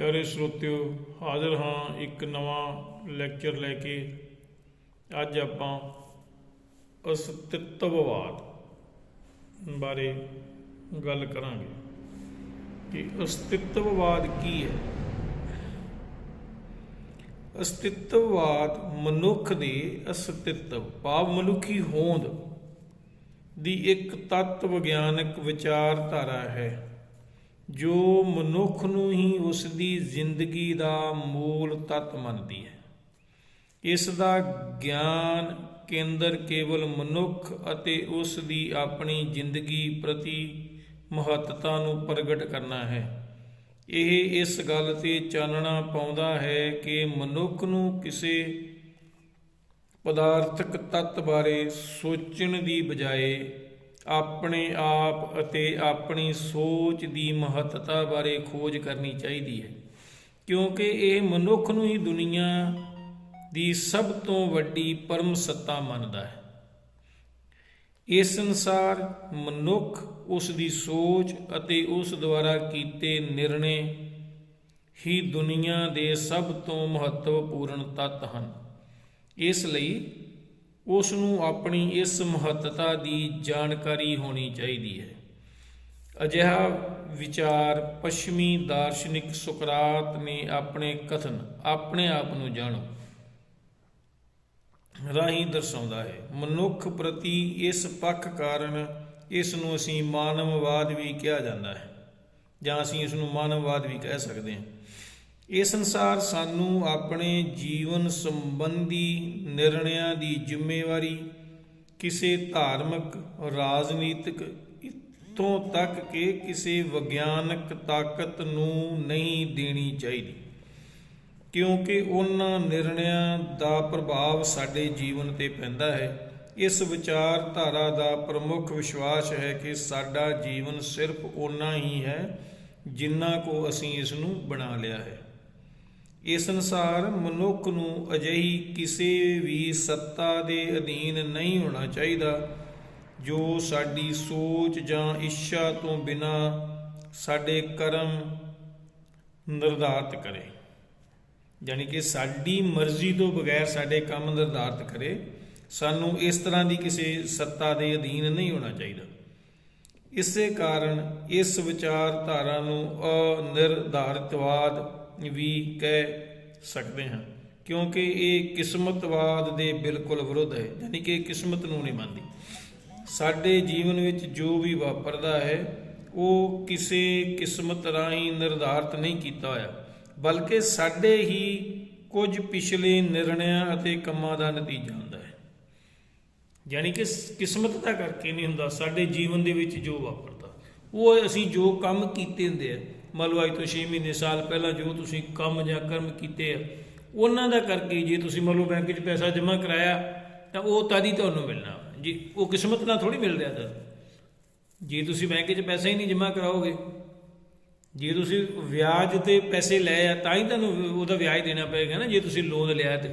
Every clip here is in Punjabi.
ਪਿਆਰੇ ਸਰੋਤਿਓ, ਹਾਜ਼ਰ ਹਾਂ ਇੱਕ ਨਵਾਂ ਲੈਕਚਰ ਲੈ ਕੇ। ਅੱਜ ਆਪਾਂ ਅਸਤਿਤਵਵਾਦ ਬਾਰੇ ਗੱਲ ਕਰਾਂਗੇ। ਕਿ ਅਸਤਿਤਵਵਾਦ ਕੀ ਹੈ? ਅਸਤਿਤਵਵਾਦ ਮਨੁੱਖ ਦੇ ਅਸਤਿਤਵ, ਭਾਵ ਮਨੁੱਖੀ ਹੋਂਦ ਦੀ ਇੱਕ ਤੱਤ ਵਿਗਿਆਨਕ ਵਿਚਾਰਧਾਰਾ ਹੈ। ਜੋ ਮਨੁੱਖ ਨੂੰ ਹੀ ਉਸ ਦੀ ਜ਼ਿੰਦਗੀ ਦਾ ਮੂਲ ਤੱਤ ਮੰਨਦੀ ਹੈ। ਇਸ ਦਾ ਗਿਆਨ ਕੇਂਦਰ ਕੇਵਲ ਮਨੁੱਖ ਅਤੇ ਉਸ ਦੀ ਆਪਣੀ ਜ਼ਿੰਦਗੀ ਪ੍ਰਤੀ ਮਹੱਤਤਾ ਨੂੰ ਪ੍ਰਗਟ ਕਰਨਾ ਹੈ। ਇਹ ਇਸ ਗੱਲ ਤੇ ਚਾਨਣਾ ਪਾਉਂਦਾ ਹੈ ਕਿ ਮਨੁੱਖ ਨੂੰ ਕਿਸੇ ਪਦਾਰਥਕ ਤੱਤ ਬਾਰੇ ਸੋਚਣ ਦੀ ਬਜਾਏ ਆਪਣੇ ਆਪ ਅਤੇ ਆਪਣੀ ਸੋਚ ਦੀ ਮਹੱਤਤਾ ਬਾਰੇ ਖੋਜ ਕਰਨੀ ਚਾਹੀਦੀ ਹੈ। ਕਿਉਂਕਿ ਇਹ ਮਨੁੱਖ ਨੂੰ ਹੀ ਦੁਨੀਆ ਦੀ ਸਭ ਤੋਂ ਵੱਡੀ ਪਰਮ ਸੱਤਾ ਮੰਨਦਾ ਹੈ। ਇਸ ਅਨੁਸਾਰ ਮਨੁੱਖ ਉਸ ਦੀ ਸੋਚ ਅਤੇ ਉਸ ਦੁਆਰਾ ਕੀਤੇ ਨਿਰਣੇ ਹੀ ਦੁਨੀਆ ਦੇ ਸਭ ਤੋਂ ਮਹੱਤਵਪੂਰਨ ਤੱਤ ਹਨ। ਇਸ ਲਈ ਉਸ ਨੂੰ ਆਪਣੀ ਇਸ ਮਹੱਤਤਾ ਦੀ ਜਾਣਕਾਰੀ ਹੋਣੀ ਚਾਹੀਦੀ ਹੈ। ਅਜਿਹਾ ਵਿਚਾਰ ਪੱਛਮੀ ਦਾਰਸ਼ਨਿਕ ਸੁਕਰਾਤ ਨੇ ਆਪਣੇ ਕਥਨ ਆਪਣੇ ਆਪ ਨੂੰ ਜਾਣੋ ਰਾਹੀਂ ਦਰਸਾਉਂਦਾ ਹੈ। ਮਨੁੱਖ ਪ੍ਰਤੀ ਇਸ ਪੱਖ ਕਾਰਨ ਇਸ ਨੂੰ ਅਸੀਂ ਮਾਨਵਵਾਦ ਵੀ ਕਿਹਾ ਜਾਂਦਾ ਹੈ ਜਾਂ ਅਸੀਂ ਇਸ ਨੂੰ ਮਾਨਵਵਾਦ ਵੀ ਕਹਿ ਸਕਦੇ ਹਾਂ। ਇਸ ਅਨਸਾਰ ਸਾਨੂੰ ਆਪਣੇ ਜੀਵਨ ਸੰਬੰਧੀ ਨਿਰਣਿਆਂ ਦੀ ਜ਼ਿੰਮੇਵਾਰੀ, ਕਿਸੇ ਧਾਰਮਿਕ, ਰਾਜਨੀਤਿਕ, ਇੱਥੋਂ ਤੱਕ ਕਿ ਕਿਸੇ ਵਿਗਿਆਨਕ ਤਾਕਤ ਨੂੰ ਨਹੀਂ ਦੇਣੀ ਚਾਹੀਦੀ। ਕਿਉਂਕਿ ਉਹਨਾਂ ਨਿਰਣਿਆਂ ਦਾ ਪ੍ਰਭਾਵ ਸਾਡੇ ਜੀਵਨ ਤੇ ਪੈਂਦਾ ਹੈ। ਇਸ ਵਿਚਾਰਧਾਰਾ ਦਾ ਪ੍ਰਮੁੱਖ ਵਿਸ਼ਵਾਸ ਹੈ ਕਿ ਸਾਡਾ ਜੀਵਨ ਸਿਰਫ ਓਨਾ ਹੀ ਹੈ ਜਿੰਨਾ ਕੋ ਅਸੀਂ ਇਸ ਨੂੰ ਬਣਾ ਲਿਆ ਹੈ। ਇਸ ਅਨੁਸਾਰ ਮਨੁੱਖ ਨੂੰ ਅਜਿਹੀ ਕਿਸੇ ਵੀ ਸੱਤਾ ਦੇ ਅਧੀਨ ਨਹੀਂ ਹੋਣਾ ਚਾਹੀਦਾ, ਜੋ ਸਾਡੀ ਸੋਚ ਜਾਂ ਇੱਛਾ ਤੋਂ ਬਿਨਾ ਸਾਡੇ ਕਰਮ ਨਿਰਧਾਰਤ ਕਰੇ। ਯਾਨੀ ਕਿ ਸਾਡੀ ਮਰਜ਼ੀ ਤੋਂ ਬਗੈਰ ਸਾਡੇ ਕੰਮ ਨਿਰਧਾਰਤ ਕਰੇ, ਸਾਨੂੰ ਇਸ ਤਰ੍ਹਾਂ ਦੀ ਕਿਸੇ ਸੱਤਾ ਦੇ ਅਧੀਨ ਨਹੀਂ ਹੋਣਾ ਚਾਹੀਦਾ। ਇਸੇ ਕਾਰਨ ਇਸ ਵਿਚਾਰਧਾਰਾ ਨੂੰ ਅਨਿਰਧਾਰਿਤਵਾਦ ਵੀ ਕਹਿ ਸਕਦੇ ਹਾਂ, ਕਿਉਂਕਿ ਇਹ ਕਿਸਮਤਵਾਦ ਦੇ ਬਿਲਕੁਲ ਵਿਰੁੱਧ ਹੈ, ਯਾਨੀ ਕਿ ਕਿਸਮਤ ਨੂੰ ਨਹੀਂ ਮੰਨਦੀ। ਸਾਡੇ ਜੀਵਨ ਵਿੱਚ ਜੋ ਵੀ ਵਾਪਰਦਾ ਹੈ, ਉਹ ਕਿਸੇ ਕਿਸਮਤ ਰਾਹੀਂ ਨਿਰਧਾਰਤ ਨਹੀਂ ਕੀਤਾ ਹੋਇਆ, ਬਲਕਿ ਸਾਡੇ ਹੀ ਕੁਝ ਪਿਛਲੇ ਨਿਰਣਿਆਂ ਅਤੇ ਕੰਮਾਂ ਦਾ ਨਤੀਜਾ ਹੁੰਦਾ ਹੈ। ਯਾਨੀ ਕਿ ਕਿਸਮਤ ਦਾ ਕਰਕੇ ਨਹੀਂ ਹੁੰਦਾ, ਸਾਡੇ ਜੀਵਨ ਦੇ ਵਿੱਚ ਜੋ ਵਾਪਰਦਾ, ਉਹ ਅਸੀਂ ਜੋ ਕੰਮ ਕੀਤੇ ਹੁੰਦੇ ਆ ਮੰਨ ਲਓ ਅੱਜ ਤੋਂ 6 ਮਹੀਨੇ ਸਾਲ ਪਹਿਲਾਂ ਜੋ ਤੁਸੀਂ ਕੰਮ ਜਾਂ ਕਰਮ ਕੀਤੇ ਆ, ਉਹਨਾਂ ਦਾ ਕਰਕੇ ਜੇ ਤੁਸੀਂ ਮੰਨ ਲਓ ਬੈਂਕ 'ਚ ਪੈਸਾ ਜਮ੍ਹਾਂ ਕਰਾਇਆ, ਤਾਂ ਉਹ ਤਦੀ ਤੁਹਾਨੂੰ ਮਿਲਣਾ। ਜੀ, ਉਹ ਕਿਸਮਤ ਨਾਲ ਥੋੜੀ ਮਿਲ ਰਿਹਾ ਤਾਂ ਜੇ ਤੁਸੀਂ ਬੈਂਕ 'ਚ ਪੈਸਾ ਹੀ ਨਹੀਂ ਜਮ੍ਹਾਂ ਕਰਾਓਗੇ, ਜੇ ਤੁਸੀਂ ਵਿਆਜ ਤੇ ਪੈਸੇ ਲਏ ਆ, ਤਾਂ ਹੀ ਤੁਹਾਨੂੰ ਉਹਦਾ ਵਿਆਜ ਦੇਣਾ ਪਏਗਾ ਨਾ, ਜੇ ਤੁਸੀਂ ਲੋਨ ਲਿਆ ਤੇ।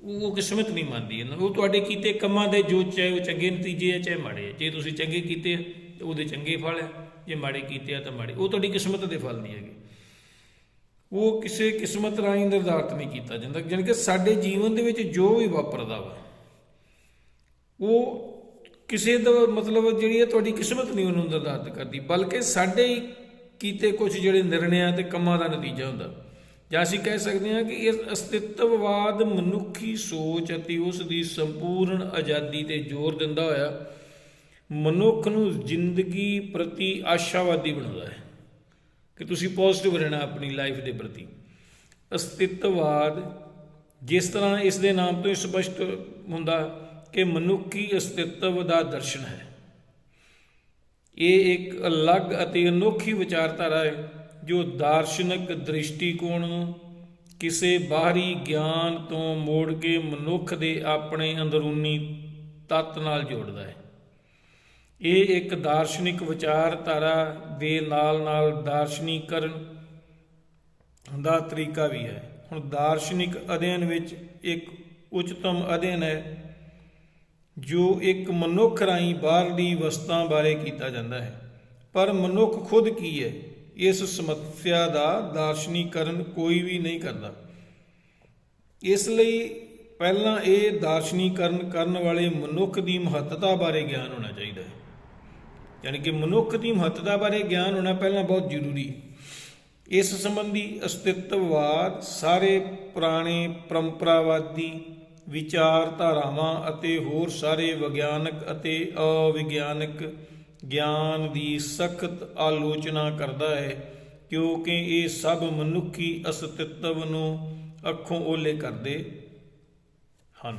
ਉਹ ਕਿਸਮਤ ਨਹੀਂ ਮੰਨਦੀ ਇਹਨਾਂ ਉਹ ਤੁਹਾਡੇ ਕੀਤੇ ਕੰਮਾਂ ਦੇ ਜੋ ਚਾਹੇ ਉਹ ਚੰਗੇ ਨਤੀਜੇ ਆ, ਚਾਹੇ ਮਾੜੇ ਆ। ਜੇ ਤੁਸੀਂ ਚੰਗੇ ਕੀਤੇ ਆ, ਤੇ ਉਹਦੇ ਚੰਗੇ ਫਲ ਆ। ਜੇ ਮਾੜੇ ਕੀਤੇ ਆ ਤਾਂ ਮਾੜੇ। ਉਹ ਤੁਹਾਡੀ ਕਿਸਮਤ ਦੇ ਫਲ ਨਹੀਂ ਹੈਗੇ। ਉਹ ਕਿਸੇ ਕਿਸਮਤ ਰਾਹੀਂ ਨਿਰਧਾਰਤ ਨਹੀਂ ਕੀਤਾ ਜਾਂਦਾ। ਜਾਣੀ ਕਿ ਸਾਡੇ ਜੀਵਨ ਦੇ ਵਿੱਚ ਜੋ ਵੀ ਵਾਪਰਦਾ ਵਾ, ਉਹ ਕਿਸੇ ਦਾ ਮਤਲਬ ਜਿਹੜੀ ਹੈ ਤੁਹਾਡੀ ਕਿਸਮਤ ਨਹੀਂ ਉਹਨੂੰ ਨਿਰਧਾਰਤ ਕਰਦੀ। ਬਲਕਿ ਸਾਡੇ ਹੀ ਕੀਤੇ ਕੁਝ ਜਿਹੜੇ ਨਿਰਣਿਆਂ ਤੇ ਕੰਮਾਂ ਦਾ ਨਤੀਜਾ ਹੁੰਦਾ। ਜਾਂ ਅਸੀਂ ਕਹਿ ਸਕਦੇ ਹਾਂ ਕਿ ਇਹ ਅਸਤਿਤਵਵਾਦ ਮਨੁੱਖੀ ਸੋਚ ਅਤੇ ਉਸ ਦੀ ਸੰਪੂਰਨ ਆਜ਼ਾਦੀ ਤੇ ਜ਼ੋਰ ਦਿੰਦਾ ਹੋਇਆ ਮਨੁੱਖ ਨੂੰ ਜ਼ਿੰਦਗੀ ਪ੍ਰਤੀ ਆਸ਼ਾਵਾਦੀ ਬਣਾਉਂਦਾ ਹੈ ਕਿ ਤੁਸੀਂ ਪੋਜ਼ਿਟਿਵ ਰਹਿਣਾ ਆਪਣੀ ਲਾਈਫ ਦੇ ਪ੍ਰਤੀ। ਅਸਤਿਤਵਵਾਦ ਜਿਸ ਤਰ੍ਹਾਂ ਇਸ ਦੇ ਨਾਮ ਤੋਂ ਹੀ ਸਪਸ਼ਟ ਹੁੰਦਾ ਕਿ ਮਨੁੱਖੀ ਅਸਤਿਤਵ ਦਾ ਦਰਸ਼ਨ ਹੈ। ਇਹ ਇੱਕ ਅਲੱਗ ਅਤੇ ਅਨੋਖੀ ਵਿਚਾਰਧਾਰਾ ਹੈ ਜੋ ਦਾਰਸ਼ਨਿਕ ਦ੍ਰਿਸ਼ਟੀਕੋਣ ਨੂੰ ਕਿਸੇ ਬਾਹਰੀ ਗਿਆਨ ਤੋਂ ਮੋੜ ਕੇ ਮਨੁੱਖ ਦੇ ਆਪਣੇ ਅੰਦਰੂਨੀ ਤੱਤ ਨਾਲ ਜੋੜਦਾ ਹੈ। ਇਹ ਇੱਕ ਦਾਰਸ਼ਨਿਕ ਵਿਚਾਰਧਾਰਾ ਦੇ ਨਾਲ-ਨਾਲ ਦਾਰਸ਼ਨੀਕਰਨ ਦਾ ਤਰੀਕਾ ਵੀ ਹੈ। ਹੁਣ ਦਾਰਸ਼ਨਿਕ ਅਧਿਐਨ ਵਿੱਚ ਇੱਕ ਉੱਚਤਮ ਅਧਿਐਨ ਹੈ, ਜੋ ਇੱਕ ਮਨੁੱਖ ਰਾਹੀਂ ਬਾਹਰਲੀ ਵਸਤਾਂ ਬਾਰੇ ਕੀਤਾ ਜਾਂਦਾ ਹੈ। ਪਰ ਮਨੁੱਖ ਖੁਦ ਕੀ ਹੈ? ਇਸ ਸਮੱਸਿਆ ਦਾ ਦਾਰਸ਼ਨੀਕਰਨ ਕੋਈ ਵੀ ਨਹੀਂ ਕਰਦਾ। ਇਸ ਲਈ ਪਹਿਲਾਂ ਇਹ ਦਾਰਸ਼ਨੀਕਰਨ ਕਰਨ ਵਾਲੇ ਮਨੁੱਖ ਦੀ ਮਹੱਤਤਾ ਬਾਰੇ ਗਿਆਨ ਹੋਣਾ ਚਾਹੀਦਾ ਹੈ। ਯਾਨੀ ਕਿ ਮਨੁੱਖ ਦੀ ਮਹੱਤਤਾ ਬਾਰੇ ਗਿਆਨ ਹੋਣਾ ਪਹਿਲਾਂ ਬਹੁਤ ਜ਼ਰੂਰੀ ਇਸ ਸੰਬੰਧੀ ਅਸਤਿਤਵਵਾਦ ਸਾਰੇ ਪੁਰਾਣੇ ਪਰੰਪਰਾਵਾਦੀ ਵਿਚਾਰਧਾਰਾਵਾਂ ਅਤੇ ਹੋਰ ਸਾਰੇ ਵਿਗਿਆਨਕ ਅਤੇ ਅਵਿਗਿਆਨਕ ਗਿਆਨ ਦੀ ਸਖਤ ਆਲੋਚਨਾ ਕਰਦਾ ਹੈ, ਕਿਉਂਕਿ ਇਹ ਸਭ ਮਨੁੱਖੀ ਅਸਤਿਤਵ ਨੂੰ ਅੱਖੋਂ ਓਲੇ ਕਰਦੇ ਹਨ।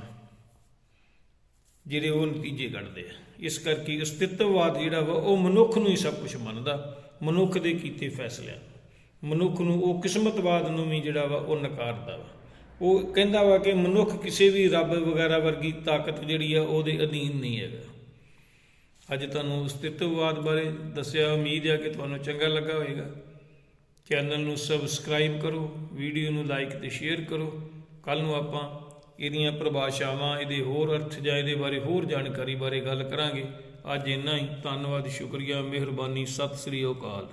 ਜਿਹੜੇ ਉਹ ਨਤੀਜੇ ਕੱਢਦੇ ਆ। ਇਸ ਕਰਕੇ ਅਸਤਿਤਵਵਾਦ ਜਿਹੜਾ ਵਾ, ਉਹ ਮਨੁੱਖ ਨੂੰ ਹੀ ਸਭ ਕੁਝ ਮੰਨਦਾ। ਮਨੁੱਖ ਦੇ ਕੀਤੇ ਫੈਸਲਿਆਂ ਨੂੰ। ਮਨੁੱਖ ਨੂੰ ਉਹ ਕਿਸਮਤਵਾਦ ਨੂੰ ਵੀ ਜਿਹੜਾ ਵਾ, ਉਹ ਨਕਾਰਦਾ ਵਾ। ਉਹ ਕਹਿੰਦਾ ਵਾ ਕਿ ਮਨੁੱਖ ਕਿਸੇ ਵੀ ਰੱਬ ਵਗੈਰਾ ਵਰਗੀ ਤਾਕਤ ਜਿਹੜੀ ਆ, ਉਹਦੇ ਅਧੀਨ ਨਹੀਂ ਹੈਗਾ। ਅੱਜ ਤੁਹਾਨੂੰ ਅਸਤਿਤਵਵਾਦ ਬਾਰੇ ਦੱਸਿਆ, ਉਮੀਦ ਹੈ ਕਿ ਤੁਹਾਨੂੰ ਚੰਗਾ ਲੱਗਾ ਹੋਵੇਗਾ। ਚੈਨਲ ਨੂੰ ਸਬਸਕ੍ਰਾਈਬ ਕਰੋ, ਵੀਡੀਓ ਨੂੰ ਲਾਈਕ ਤੇ ਸ਼ੇਅਰ ਕਰੋ। ਕੱਲ ਨੂੰ ਆਪਾਂ ਇਹਦੀਆਂ ਪਰਿਭਾਸ਼ਾਵਾਂ, ਇਹਦੇ ਹੋਰ ਅਰਥ ਜਾਂ ਇਹਦੇ ਬਾਰੇ ਹੋਰ ਜਾਣਕਾਰੀ ਬਾਰੇ ਗੱਲ ਕਰਾਂਗੇ। ਅੱਜ ਇੰਨਾ ਹੀ। ਧੰਨਵਾਦ, ਸ਼ੁਕਰੀਆ, ਮਿਹਰਬਾਨੀ, ਸਤਿ ਸ੍ਰੀ ਅਕਾਲ।